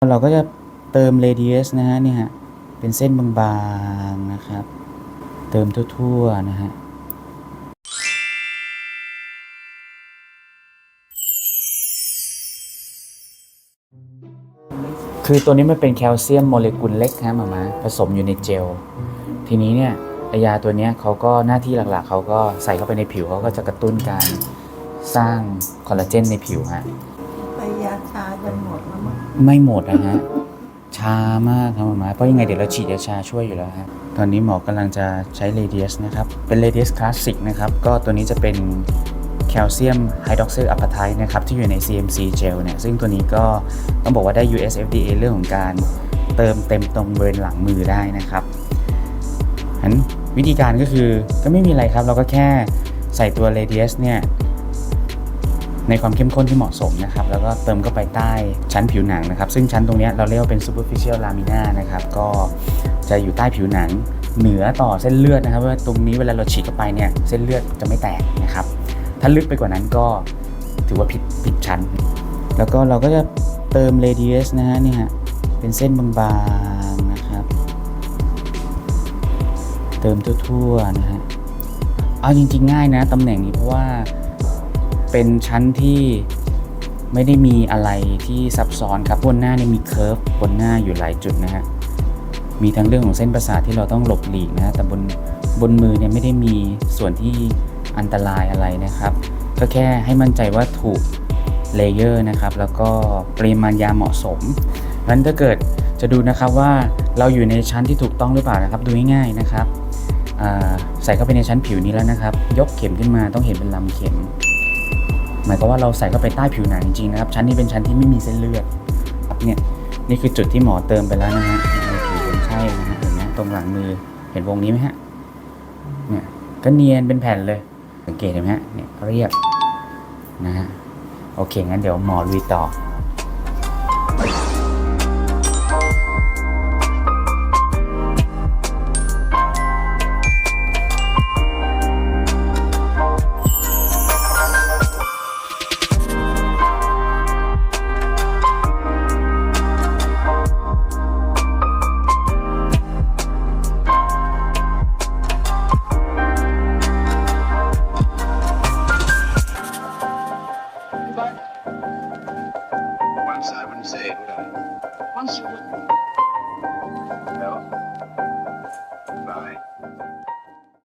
เราก็จะเติม radius นะฮะนี่ฮะเป็นเส้นบางๆนะครับ เติมทั่วๆนะฮะคือตัวนี้มันเป็นแคลเซียมโมเลกุลเล็กฮะหมามาผสมอยู่ในเจล ทีนี้เนี่ยยาตัวนี้เขาก็หน้าที่หลักๆ เขาก็ใส่เข้าไปในผิวเขาก็จะกระตุ้นการสร้างคอลลาเจนในผิวฮะไปยาชาจนหมดแล้ว ไม่หมดนะฮะชามากครับหมอมาเพราะยังไงเดี๋ยวเราฉีดยาชาช่วยอยู่แล้วฮะตอนนี้หมอกำลังจะใช้ Radius นะครับ เป็น Radius Classic นะครับ ก็ตัวนี้จะเป็นแคลเซียมไฮดรอกซิลอัปไทนะครับ ที่อยู่ใน CMC Gel เนี่ย ซึ่งตัวนี้ก็ต้องบอกว่าได้ US FDA เรื่องของการเติมเต็มตรงบริเวณหลังมือได้นะครับอันวิธีการก็คือก็ไม่มีอะไรครับ เราก็แค่ใส่ตัว Radius เนี่ย ในความเข้มข้นที่เหมาะสมนะครับแล้วก็เติมเข้าไปใต้ชั้นผิวหนังนะครับซึ่งชั้นตรงนี้เราเรียกว่าเป็น superficial lamina นะครับก็จะอยู่ใต้ผิวหนังเหนือต่อเส้นเลือดนะครับว่าตรงนี้เวลาเราฉีดเข้าไปเนี่ยเส้นเลือดจะไม่แตกนะครับถ้าลึกไปกว่านั้นก็ถือว่าผิดผิดชั้น แล้วก็เราก็จะเติม radius นะฮะเนี่ยฮะเป็นเส้นบางๆนะครับ เติมทั่วๆนะฮะเอาจริงๆง่ายนะตำแหน่งนี้เพราะว่า เป็นชั้นที่ไม่ได้มีอะไรที่ซับซ้อนครับบนหน้าเนี่ยมีเคิร์ฟบนหน้าอยู่หลายจุดนะฮะมีทั้งเรื่องของเส้นประสาทที่เราต้องหลบหลีกนะฮะแต่บนบนมือเนี่ยไม่ได้มีส่วนที่อันตรายอะไรนะครับ ก็แค่ให้มั่นใจว่าถูกเลเยอร์นะครับ แล้วก็ปริมาณยาเหมาะสมเพราะฉะนั้นถ้าเกิดจะดูนะครับว่าเราอยู่ในชั้นที่ถูกต้องหรือเปล่านะครับ ดูง่ายๆนะครับใส่เข้าไปในชั้นผิวนี้แล้วนะครับ ยกเข็มขึ้นมาต้องเห็นเป็นลำเข็ม หมายความว่าเราใส่เข้าไปใต้ผิวหนังจริงๆนะครับ ชั้นนี้เป็นชั้นที่ไม่มีเส้นเลือดครับเนี่ยนี่คือจุดที่หมอเติมไปแล้วนะฮะในผิวคนไข้นะฮะเห็นไหมตรงหลังมือเห็นวงนี้ไหมฮะเนี่ยก็เนียนเป็นแผ่นเลยสังเกตเห็นไหมฮะเนี่ยเรียบนะฮะโอเคงั้นเดี๋ยวหมอลุยต่อ Once I wouldn't say it, would I? Once you wouldn't.